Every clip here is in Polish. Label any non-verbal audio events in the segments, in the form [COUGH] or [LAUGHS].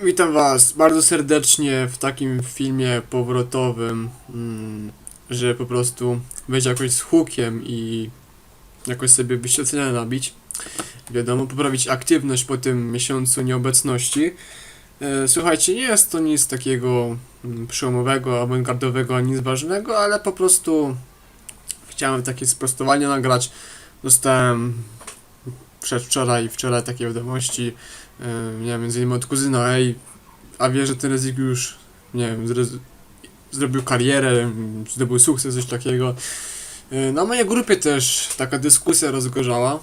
Witam Was bardzo serdecznie w takim filmie powrotowym, mm, że po prostu będzie jakoś z hukiem i jakoś sobie wyświetlenia nabić. Wiadomo, poprawić aktywność po tym miesiącu nieobecności. E, Słuchajcie, nie jest to nic takiego mm, przełomowego, awangardowego, nic ważnego, ale po prostu chciałem takie sprostowanie nagrać. Dostałem przedwczoraj i wczoraj takie wiadomości, nie wiem, między innymi od kuzyna, ej, a wie, że ten Rezik już, nie wiem, zrobił karierę, zdobył sukces, coś takiego. Na mojej grupie też taka dyskusja rozgorzała.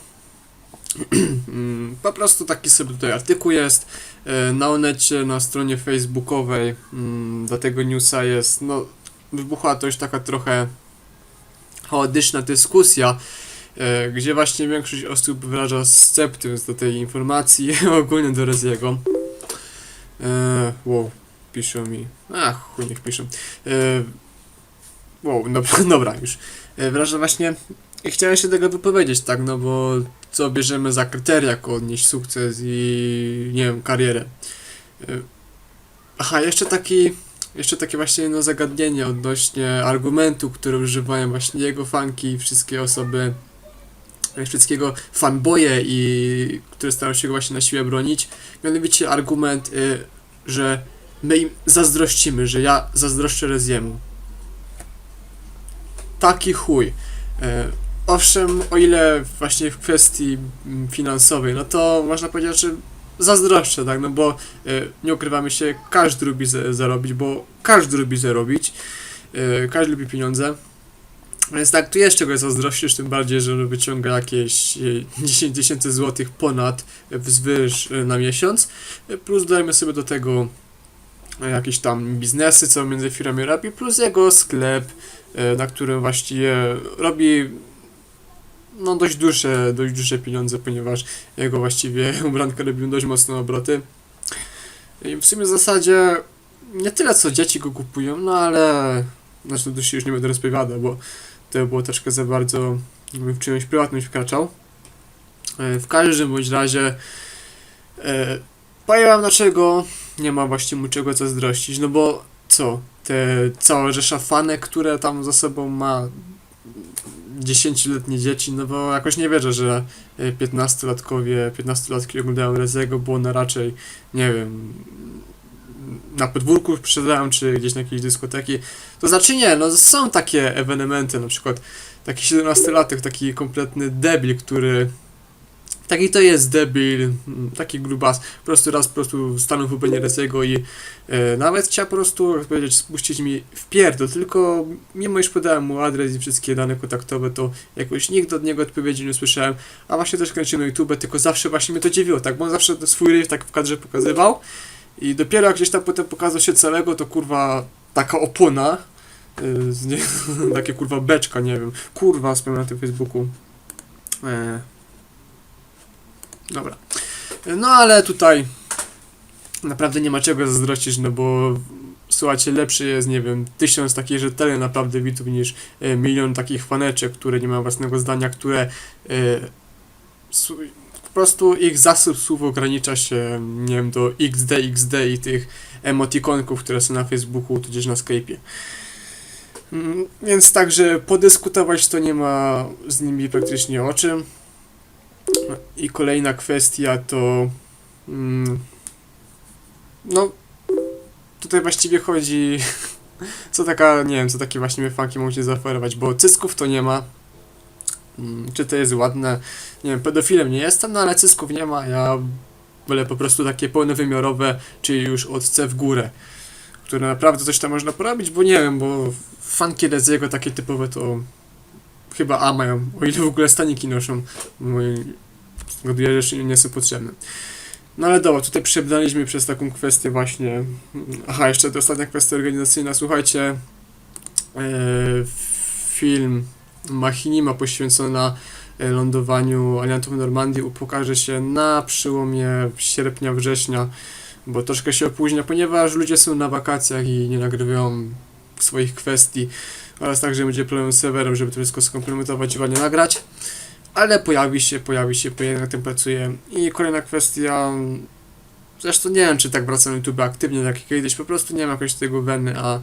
Po prostu taki sobie tutaj artykuł jest. Na Onecie, na stronie facebookowej do tego newsa jest, no, wybuchła to już taka trochę chaotyczna dyskusja, gdzie właśnie większość osób wyraża sceptycz do tej informacji, [LAUGHS] ogólnie do Reziego. E, wow, piszą mi. Ach, chuj, niech piszą. E, wow, dobra, [LAUGHS] dobra, już. E, wyraża właśnie. Chciałem się tego wypowiedzieć, tak, no bo co bierzemy za kryteria, jako odnieść sukces i nie wiem, karierę. E, aha, jeszcze taki. Jeszcze takie właśnie jedno zagadnienie odnośnie argumentu, które używają właśnie jego fanki i wszystkie osoby, e, wszystkiego fanboye i które starają się go właśnie na siłę bronić. Mianowicie argument, y, że my im zazdrościmy, że ja zazdroszczę Reziemu. Taki chuj. E, owszem, o ile właśnie w kwestii mm, finansowej, no to można powiedzieć, że zazdroszczę, tak, no bo e, nie ukrywamy się, każdy lubi za- zarobić, bo każdy lubi zarobić, e, każdy lubi pieniądze. Więc tak, tu jeszcze go zazdrościsz, tym bardziej, że on wyciąga jakieś e, 10 tysięcy złotych ponad wzwyż e, na miesiąc. Plus dajmy sobie do tego e, jakieś tam biznesy, co między firmami robi, plus jego sklep, e, na którym właściwie robi no dość duże, dość duże pieniądze, ponieważ jego właściwie [LAUGHS] ubranka robią dość mocne obroty. I w sumie w zasadzie nie tyle co dzieci go kupują, no ale znaczy to się już nie będę rozpowiadał, bo to było troszkę za bardzo w czyjąś prywatność wkraczał. E, W każdym bądź razie e, wam dlaczego nie ma właśnie mu czego zazdrościć, no bo co, te cała rzesza fanek, które tam za sobą ma 10-letnie dzieci, no bo jakoś nie wierzę, że e, 15-latkowie, 15-latki oglądają Rezego, bo one raczej, nie wiem, na podwórku sprzedają, czy gdzieś na jakiejś dyskoteki. To znaczy nie, no są takie ewenementy, na przykład taki 17-latek, taki kompletny debil, który Taki to jest debil, taki grubas, po prostu raz po prostu stanął w obronie i e, nawet chciał po prostu, jak powiedzieć, spuścić mi w pierdol, tylko mimo iż podałem mu adres i wszystkie dane kontaktowe, to jakoś nigdy od niego odpowiedzi nie usłyszałem, a właśnie też kręcił na YouTube, tylko zawsze właśnie mnie to dziwiło, tak, bo on zawsze swój ryw tak w kadrze pokazywał i dopiero jak gdzieś tam potem pokazał się całego, to kurwa taka opona, z nie, [LAUGHS] takie kurwa beczka, nie wiem, kurwa, spełniam na tym Facebooku. E, Dobra. No ale tutaj naprawdę nie ma czego zazdrościć, no bo słuchajcie, lepszy jest, nie wiem, tysiąc takich rzetelnych naprawdę widzów niż e, milion takich faneczek, które nie mają własnego zdania, które e, prostu ich zasób słów ogranicza się, nie wiem, do XD, XD i tych emotikonków, które są na Facebooku, tudzież na Skype'ie. Mm, Więc także podyskutować to nie ma z nimi praktycznie o czym. I kolejna kwestia to. Mm, no. Tutaj właściwie chodzi. [LAUGHS] Co taka, nie wiem, co takie właśnie fanki mogą się zaoferować, bo cysków to nie ma. Mm, Czy to jest ładne? Nie wiem, pedofilem nie jestem, no ale cysków nie ma. Ja wolę po prostu takie pełnowymiarowe, czyli już od C w górę, które naprawdę coś tam można porobić, bo nie wiem, bo fanki Reziego takie typowe to chyba A mają, o ile w ogóle staniki noszą. Mój Zgaduję, że nie są potrzebne. No ale dobra, tutaj przebraliśmy przez taką kwestię właśnie. Aha, jeszcze to ostatnia kwestia organizacyjna. Słuchajcie, e, film Machinima poświęcona e, lądowaniu aliantów w Normandii pokaże się na przełomie sierpnia, września, bo troszkę się opóźnia, ponieważ ludzie są na wakacjach i nie nagrywają swoich kwestii oraz także będzie problem z serwerem, żeby to wszystko skomplementować i ładnie nagrać ale pojawi się, pojawi się, bo ja nad tym pracuję. I kolejna kwestia, Zresztą nie wiem, czy tak wracam na YouTube aktywnie jak kiedyś, po prostu nie mam jakoś tego weny, a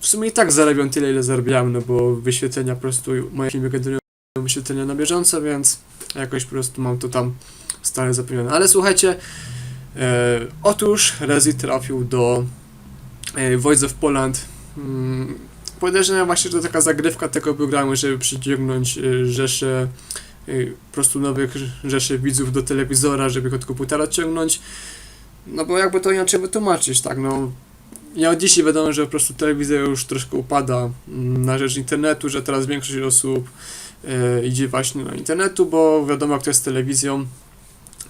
w sumie i tak zarabiam tyle, ile zarabiałem, no bo wyświetlenia po prostu, moje filmy generują wyświetlenia na bieżąco, więc jakoś po prostu mam to tam stale zapewnione. Ale słuchajcie, e, otóż Rezi trafił do e, Voice of Poland. Mm, podejrzewam właśnie, że to taka zagrywka tego programu, żeby przyciągnąć e, rzesze e, po prostu nowych rzeszy widzów do telewizora, żeby od komputera ciągnąć. No bo jakby to inaczej wytłumaczyć, tak, no ja od dzisiaj wiadomo, że po prostu telewizja już troszkę upada mm, na rzecz internetu, że teraz większość osób e, idzie właśnie na internetu, bo wiadomo jak to jest z telewizją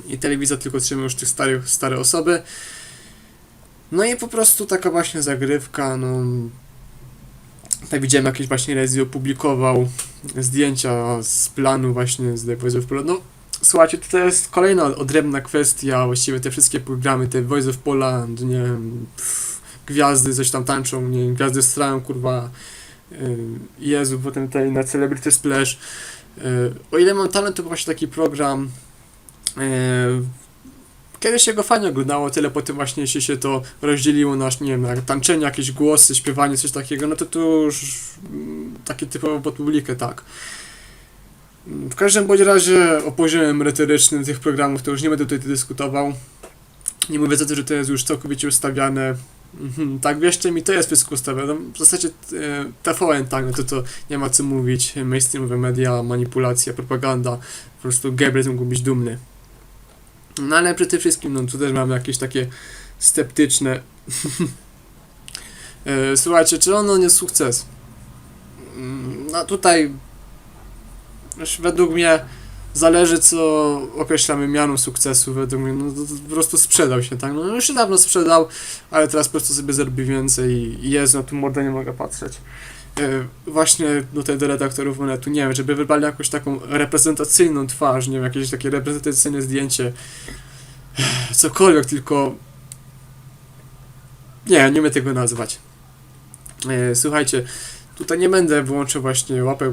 i telewizja tylko trzyma już tych starych, stare osoby. No i po prostu taka właśnie zagrywka, no tak widziałem jakieś właśnie Rezi opublikował zdjęcia z planu właśnie z The Voice of Poland. No słuchajcie, to jest kolejna odrębna kwestia, właściwie te wszystkie programy, te Voice of Poland, nie wiem, pff, gwiazdy coś tam tańczą, nie wiem, gwiazdy strają, kurwa, yy, Jezu, potem tutaj na Celebrity Splash. Yy, o ile mam talent, to właśnie taki program, yy, Kiedyś się go fajnie oglądało, tyle potem właśnie się, się to rozdzieliło na, nie wiem, na tańczenie, jakieś głosy, śpiewanie, coś takiego, no to tu już mm, takie typowo pod publikę, tak. W każdym bądź razie o poziomie merytorycznym tych programów to już nie będę tutaj dyskutował. Nie mówię za to, że to jest już całkowicie ustawiane. Mhm, tak, wierzcie mi, to jest wszystko ustawione. No, w zasadzie e, TVN, tak, no to to nie ma co mówić. Mainstreamowe media, manipulacja, propaganda. Po prostu Gabriel mógł być dumny. No ale przede wszystkim, no tu też mam jakieś takie sceptyczne. [LAUGHS] E, Słuchajcie, czy ono nie sukces? Mm, No tutaj według mnie zależy co określamy mianą sukcesu, według mnie, no to, to po prostu sprzedał się, tak? No już się dawno sprzedał, ale teraz po prostu sobie zrobi więcej i jest, na tym mordę nie mogę patrzeć. E, Właśnie tutaj do redaktorów monetu, nie wiem, żeby wybrali jakąś taką reprezentacyjną twarz, nie wiem, jakieś takie reprezentacyjne zdjęcie, cokolwiek, tylko nie, nie umiem tego nazwać. E, Słuchajcie, tutaj nie będę wyłączał właśnie łapek,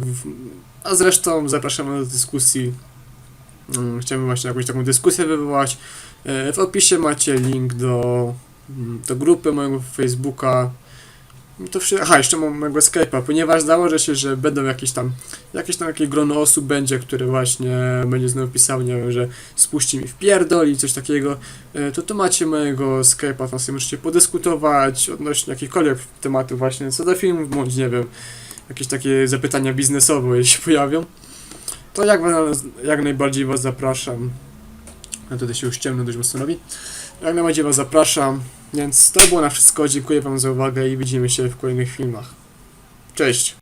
a zresztą zapraszamy do dyskusji. Mm, Chciałbym właśnie jakąś taką dyskusję wywołać. E, W opisie macie link do, mm, do grupy mojego Facebooka. I To wszy... Aha, jeszcze mam mojego Skype'a, ponieważ założę się, że będą jakieś tam, jakieś tam jakieś grono osób będzie, które właśnie będzie znowu pisało, nie wiem, że spuści mi w pierdol i coś takiego, e, to tu macie mojego Skype'a, tam sobie możecie podyskutować odnośnie jakichkolwiek tematów właśnie co do filmów, bądź nie wiem, jakieś takie zapytania biznesowe, jeśli się pojawią. To jak, jak najbardziej Was zapraszam. A tutaj się już ciemno dość mocno robi. Jak najbardziej Was zapraszam. Więc to było na wszystko. Dziękuję Wam za uwagę i widzimy się w kolejnych filmach. Cześć!